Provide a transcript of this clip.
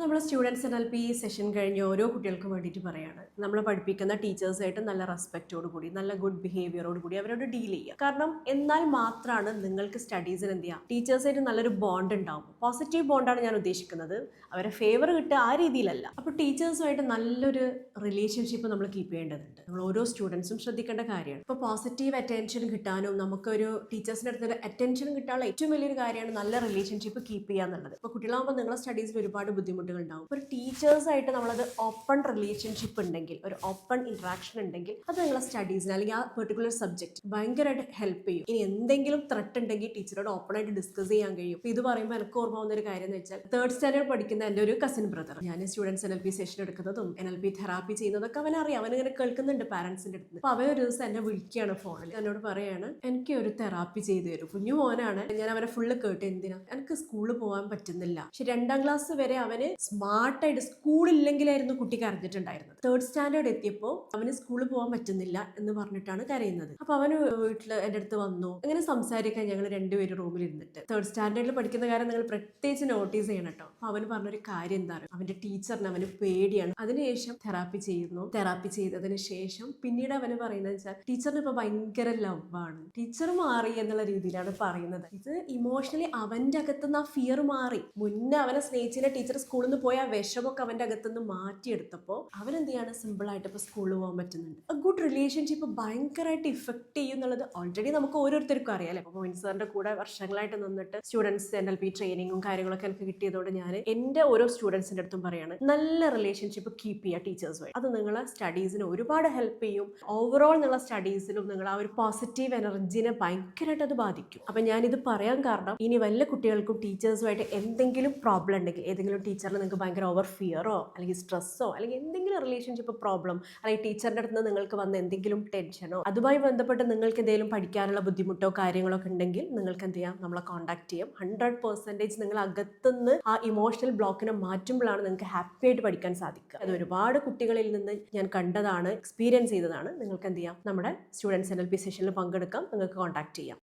നമ്മൾ students N L P session കഴിഞ്ഞ് ഓരോ കുട്ടികൾക്കും വേണ്ടിയിട്ട് പറയാണ്. നമ്മൾ പഠിപ്പിക്കുന്ന ടീച്ചേഴ്സായിട്ട് നല്ല റെസ്പെക്റ്റോട് കൂടി നല്ല ഗുഡ് ബിഹേവിയറോട് കൂടി അവരോട് ഡീൽ ചെയ്യുക. കാരണം എന്നാൽ മാത്രമാണ് നിങ്ങൾക്ക് സ്റ്റഡീസിന് എന്ത് ചെയ്യുക ടീച്ചേഴ്സായിട്ട് നല്ലൊരു ബോണ്ട് ഉണ്ടാവും. പോസിറ്റീവ് ബോണ്ടാണ് ഞാൻ ഉദ്ദേശിക്കുന്നത്. അവരെ ഫേവർ കിട്ടുക ആ രീതിയിലല്ല. അപ്പോൾ ടീച്ചേഴ്സുമായിട്ട് നല്ലൊരു റിലേഷൻഷിപ്പ് നമ്മൾ കീപ്പ് ചെയ്യേണ്ടതുണ്ട്. നമ്മൾ ഓരോ സ്റ്റുഡൻസും ശ്രദ്ധിക്കേണ്ട കാര്യമാണ്. ഇപ്പോൾ പോസിറ്റീവ് അറ്റൻഷൻ കിട്ടാനും നമുക്കൊരു ടീച്ചേഴ്സിന്റെ അടുത്തൊരു അറ്റൻഷൻ കിട്ടാനുള്ള ഏറ്റവും വലിയൊരു കാര്യമാണ് നല്ല റിലേഷൻഷിപ്പ് കീപ്പ് ചെയ്യുക എന്നുള്ളത്. ഇപ്പോൾ കുട്ടികളാകുമ്പോൾ നിങ്ങളുടെ സ്റ്റഡീസിൽ ഒരുപാട് ബുദ്ധിമുട്ടുകൾ ഉണ്ടാവും ഒരു ടീച്ചേഴ്സായിട്ട് നമ്മളത് ഓപ്പൺ റിലേഷൻഷിപ്പ് ഉണ്ടെങ്കിൽ ഒരു ഓപ്പൺ ഇൻട്രാക്ഷൻ ഉണ്ടെങ്കിൽ അത് നിങ്ങളെ സ്റ്റഡീസിന് അല്ലെങ്കിൽ ആ പെർട്ടിക്കുലർ സബ്ജക്ട് ഭയങ്കരമായിട്ട് ഹെൽപ്പ് ചെയ്യും. ഇനി എന്തെങ്കിലും ത്രെട്ട് ഉണ്ടെങ്കിൽ ടീച്ചറോട് ഓപ്പൺ ആയിട്ട് ഡിസ്കസ് ചെയ്യാൻ കഴിയും. അപ്പോൾ ഇത് പറയുമ്പോൾ എനിക്ക് ഓർമ്മ ഒരു കാര്യം എന്ന് വെച്ചാൽ തേർഡ് സ്റ്റാൻഡേർഡ് പഠിക്കുന്ന എന്റെ ഒരു കസിൻ ബ്രദർ ഞാൻ students N L P session എടുക്കുന്നതും എൻ എൽ പി തെറാപ്പി ചെയ്യുന്നതൊക്കെ അവൻ അവൻ ഇങ്ങനെ കേൾക്കുന്നുണ്ട് പാരന്റ്സിന്റെ അടുത്ത്. അപ്പോൾ അവൻ ഒരു ദിവസം എന്നെ വിളിക്കുകയാണ് ഫോണിൽ എന്നോട് പറയാണ് എനിക്ക് ഒരു തെറാപ്പി ചെയ്തു തരും. കുഞ്ഞു മോനാണ്. ഞാൻ അവനെ ഫുള്ള് കേട്ട്. എന്തിനാ? എനിക്ക് സ്കൂളിൽ പോകാൻ പറ്റുന്നില്ല. പക്ഷെ രണ്ടാം ക്ലാസ് വരെ അവന് സ്മാർട്ടായിട്ട് സ്കൂളില്ലെങ്കിലായിരുന്നു കുട്ടി കരഞ്ഞിട്ടുണ്ടായിരുന്നത്. തേർഡ് സ്റ്റാൻഡേർഡ് എത്തിയപ്പോൾ അവന് സ്കൂളിൽ പോകാൻ പറ്റുന്നില്ല എന്ന് പറഞ്ഞിട്ടാണ് കരയുന്നത്. അപ്പൊ അവന് വീട്ടിൽ എന്റെ അടുത്ത് വന്നു. അങ്ങനെ സംസാരിക്കാൻ ഞങ്ങൾ രണ്ടുപേരും റൂമിൽ ഇരുന്നിട്ട് തേർഡ് സ്റ്റാൻഡേർഡിൽ പഠിക്കുന്ന കാര്യം നിങ്ങൾ പ്രത്യേകിച്ച് നോട്ടീസ് ചെയ്യണം കേട്ടോ അപ്പൊ അവന് പറഞ്ഞൊരു കാര്യം എന്താണ്? അവന്റെ ടീച്ചറിന് അവന് പേടിയാണ്. അതിനുശേഷം തെറാപ്പി ചെയ്യുന്നു. തെറാപ്പി ചെയ്തതിന് ശേഷം പിന്നീട് അവന് പറയുന്നത് വെച്ചാൽ ടീച്ചറിന് ഇപ്പൊ ഭയങ്കര ലവാണ് ടീച്ചർ മാറി എന്നുള്ള രീതിയിലാണ് പറയുന്നത്. ഇത് ഇമോഷണലി അവന്റെ അകത്തുനിന്ന് ആ ഫിയർ മാറി. മുന്നേ അവനെ സ്നേഹിച്ചിന്റെ ടീച്ചർ സ്കൂളിൽ നിന്ന് പോയ ആ വിഷമൊക്കെ അവന്റെ അകത്തുനിന്ന് മാറ്റിയെടുത്തപ്പോൾ അവൻ എന്ത് ചെയ്യാണ് സിമ്പിൾ ആയിട്ട് ഇപ്പൊ സ്കൂളിൽ പോകാൻ പറ്റുന്നുണ്ട്. എ ഗുഡ് റിലേഷൻഷിപ്പ് ഭയങ്കരമായിട്ട് ഇഫക്ട് ചെയ്യും എന്നുള്ളത് ഓൾറെഡി നമുക്ക് ഓരോരുത്തർക്കും അറിയാം അപ്പോൾ മോയിൻ സാറിന്റെ കൂടെ വർഷങ്ങളായിട്ട് നിന്നിട്ട് സ്റ്റുഡൻസ് എൻ എൽ പി ട്രെയിനിങ്ങും കാര്യങ്ങളൊക്കെ എനിക്ക് കിട്ടിയതോടെ ഞാൻ എന്റെ ഓരോ സ്റ്റുഡൻസിന്റെ അടുത്തും പറയാണ് നല്ല റിലേഷൻഷിപ്പ് കീപ്പ് ചെയ്യുക ടീച്ചേഴ്സുമായി അത് നിങ്ങളെ സ്റ്റഡീസിന് ഒരുപാട് ഹെൽപ്പ് ചെയ്യും. ഓവറോൾ നിങ്ങളെ സ്റ്റഡീസിലും നിങ്ങൾ ആ ഒരു പോസിറ്റീവ് എനർജിനെ ഭയങ്കരമായിട്ട് അത് ബാധിക്കും. അപ്പം ഞാനിത് പറയാൻ കാരണം ഇനി വല്ല കുട്ടികൾക്കും ടീച്ചേഴ്സുമായിട്ട് എന്തെങ്കിലും പ്രോബ്ലം ഉണ്ടെങ്കിൽ ഏതെങ്കിലും ടീച്ചറിന് നിങ്ങൾക്ക് ഭയങ്കര ഓവർ ഫിയറോ അല്ലെങ്കിൽ സ്ട്രെസ്സോ അല്ലെങ്കിൽ എന്തെങ്കിലും റിലേഷൻഷിപ്പ് പ്രോബ്ലം അല്ലെങ്കിൽ ടീച്ചറിന്റെ അടുത്ത് നിന്ന് നിങ്ങൾക്ക് വന്ന എന്തെങ്കിലും ടെൻഷനോ അതുമായി ബന്ധപ്പെട്ട് നിങ്ങൾക്ക് എന്തെങ്കിലും പഠിക്കാനുള്ള ബുദ്ധിമുട്ടോ കാര്യങ്ങളൊക്കെ ഉണ്ടെങ്കിൽ നിങ്ങൾക്ക് എന്ത് ചെയ്യാം? നമ്മളെ കോൺടാക്ട് ചെയ്യാം. ഹൺഡ്രഡ് പെർസെന്റേജ് നിങ്ങൾ അകത്തുനിന്ന് ആ ഇമോഷണൽ ബ്ലോക്കിനെ മാറ്റുമ്പോഴാണ് നിങ്ങൾക്ക് ഹാപ്പി ആയിട്ട് പഠിക്കാൻ സാധിക്കുക. അത് ഒരുപാട് കുട്ടികളിൽ നിന്ന് ഞാൻ കണ്ടതാണ് എക്സ്പീരിയൻസ് ചെയ്തതാണ്. നിങ്ങൾക്ക് എന്ത് ചെയ്യാം? നമ്മുടെ സ്റ്റുഡൻസ് എൻ എൽ പി സെഷനിൽ പങ്കെടുക്കാം. നിങ്ങൾക്ക് കോൺടാക്ട് ചെയ്യാം.